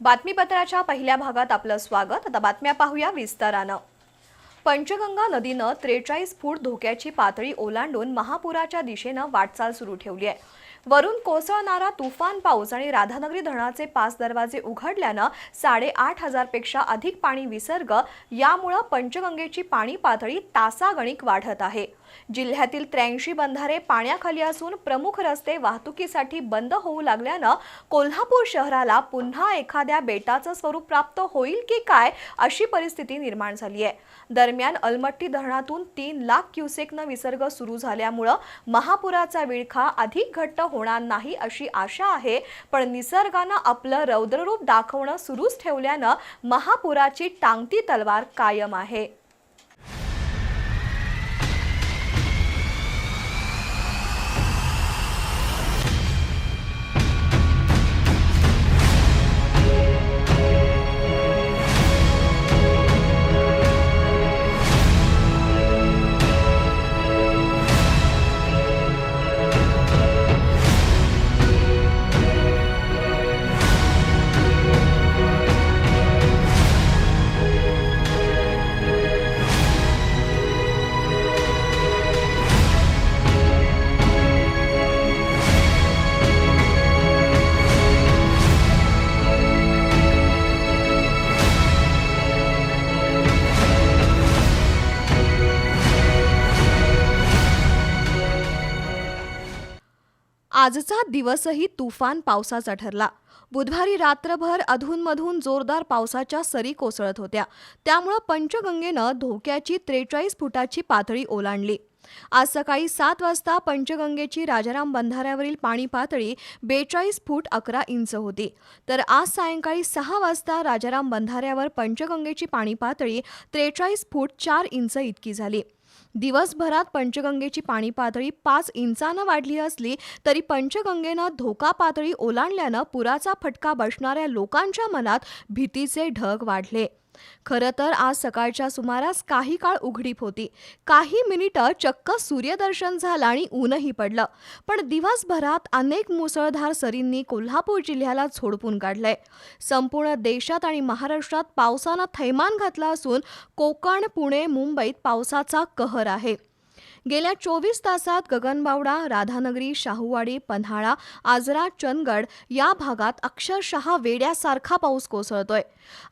बातमीपत्राच्या पहिल्या भागात आपलं स्वागत. आता बातम्या पाहूया विस्तारानं. पंचगंगा नदीनं त्रेचाळीस फूट धोक्याची पातळी ओलांडून महापुराच्या दिशेनं वाटचाल सुरू ठेवली आहे. वरून कोसळणारा तुफान पाऊस आणि राधानगरी धरणाचे पाच दरवाजे उघडल्यानं साडेआठ हजारपेक्षा अधिक पाणी विसर्ग यामुळं पंचगंगेची पाणी पातळी तासागणिक वाढत आहे. जिल्ह्यातील त्र्याऐंशी बंधारे पाण्याखाली असून प्रमुख रस्ते वाहतुकीसाठी बंद होऊ लागल्यानं कोल्हापूर शहराला पुन्हा एखाद्या बेटाचं स्वरूप प्राप्त होईल की काय अशी परिस्थिती निर्माण झाली आहे. दरम्यान अलमट्टी धरणातून तीन लाख क्युसेकनं विसर्ग सुरू झाल्यामुळं महापुराचा विळखा अधिक घट्ट होणार नाही अशी आशा आहे पण निसर्गानं आपलं रौद्ररूप दाखवणं सुरूच ठेवल्यानं महापुराची टांगती तलवार कायम आहे. आजचा दिवसही तुफान पावसाचा ठरला. बुधवारी रात्रभर अधूनमधून जोरदार पावसाच्या सरी कोसळत होत्या. त्यामुळं पंचगंगेनं धोक्याची त्रेचाळीस फुटाची पातळी ओलांडली. आज सकाळी सात वाजता पंचगंगेची राजाराम बंधाऱ्यावरील पाणी पातळी बेचाळीस फूट अकरा इंच होती. तर आज सायंकाळी सहा वाजता राजाराम बंधाऱ्यावर पंचगंगेची पाणी पातळी त्रेचाळीस फूट चार इंच इतकी झाली. दिवसभरात पंचगंगेची पाणी पातळी पाच इंचानं वाढली असली तरी पंचगंगेनं धोका पातळी ओलांडल्यानं पुराचा फटका बसणाऱ्या लोकांच्या मनात भीतीचे ढग वाढले. खरं तर आज सकाळच्या सुमारास काही काळ उघडीप होती. काही मिनिटं चक्क सूर्यदर्शन झालं आणि ऊनही पडलं. पण दिवसभरात अनेक मुसळधार सरींनी कोल्हापूर जिल्ह्याला झोडपून काढलंय. संपूर्ण देशात आणि महाराष्ट्रात पावसानं थैमान घातलं असून कोकण पुणे मुंबईत पावसाचा कहर आहे. गेल्या चोवीस तासात गगनबावडा राधानगरी शाहूवाडी पन्हाळा आजरा चंदगड या भागात अक्षरशः वेड्यासारखा पाऊस कोसळतोय.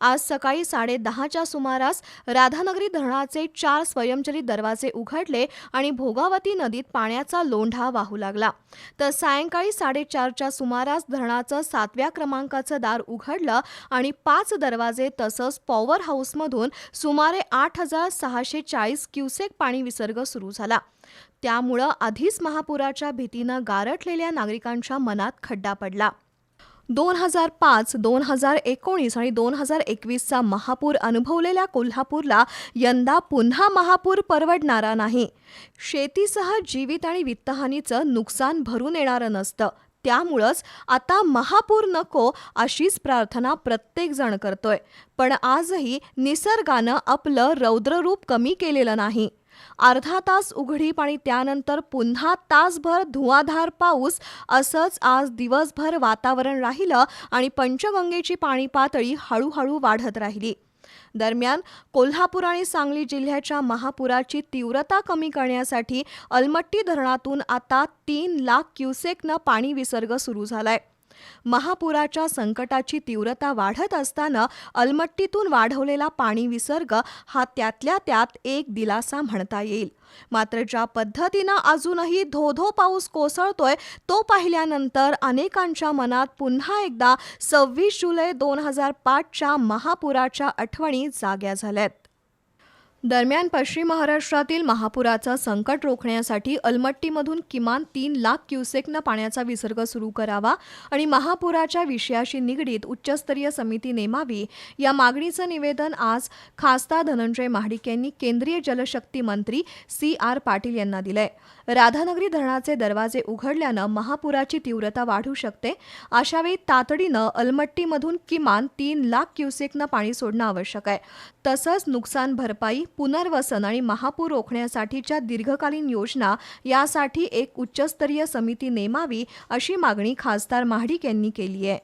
आज सकाळी साडेदहाच्या सुमारास राधानगरी धरणाचे चार स्वयंचलित दरवाजे उघडले आणि भोगावती नदीत पाण्याचा लोंढा वाहू लागला. तर सायंकाळी साडेचारच्या सुमारास धरणाचं सातव्या क्रमांकाचं दार उघडलं आणि पाच दरवाजे तसंच पॉवर हाऊसमधून सुमारे आठ हजार सहाशे चाळीस क्युसेक पाणी विसर्ग सुरू झाला. त्यामुळं आधीच महापुराच्या भीतीनं गारठलेल्या नागरिकांच्या मनात खड्डा पडला. दोन हजार पाच दोन हजार एकोणीस आणि दोन हजार एकवीसचा महापूर अनुभवलेल्या कोल्हापूरला यंदा पुन्हा महापूर परवडणारा नाही. शेतीसह जीवित आणि वित्तहानीचं नुकसान भरून येणारं नसतं. त्यामुळंच आता महापूर नको अशीच प्रार्थना प्रत्येकजण करतोय. पण आजही निसर्गानं आपलं रौद्ररूप कमी केलेलं नाही. अर्धा तास उघडीप आणि त्यानंतर पुन्हा तासभर धुवाधार पाऊस असंच आज दिवसभर वातावरण राहिलं आणि पंचगंगेची पाणी पातळी हळूहळू वाढत राहिली. दरम्यान कोल्हापूर आणि सांगली जिल्ह्याच्या महापुराची तीव्रता कमी करण्यासाठी अलमट्टी धरणातून आता तीन लाख क्युसेकनं पाणी विसर्ग सुरू झालाय. महापुराच्या संकटाची तीव्रता वाढत असताना अलमट्टीतून वाढवलेला पाणी विसर्ग हा त्यातल्या त्यात एक दिलासा म्हणता येईल. मात्र ज्या पद्धतीनं अजूनही धोधो पाऊस कोसळतोय तो पाहिल्यानंतर अनेकांच्या मनात पुन्हा एकदा सव्वीस जुलै दोन हजार पाचच्या महापुराच्या आठवणी जाग्या झाल्यात. दरम्यान पश्चिम महाराष्ट्रातील महापुराचं संकट रोखण्यासाठी अलमट्टीमधून किमान तीन लाख क्युसेकनं पाण्याचा विसर्ग सुरू करावा आणि महापुराच्या विषयाशी निगडीत उच्चस्तरीय समिती नेमावी. या मागणीचं निवेदन आज खासदार धनंजय महाडिक यांनी केंद्रीय जलशक्ती मंत्री सी आर पाटील यांना दिलंय. राधानगरी धरणाचे दरवाजे उघडल्यानं महापुराची तीव्रता वाढू शकते. अशावेळी तातडीनं अलमट्टीमधून किमान तीन लाख क्युसेकनं पाणी सोडणं आवश्यक आहे. तसंच नुकसान भरपाई पुनर्वसन आणि महापूर रोखण्यासाठीच्या दीर्घकालीन योजना यासाठी एक उच्चस्तरीय समिती नेमावी अशी मागणी खासदार महाडिक यांनी केली आहे.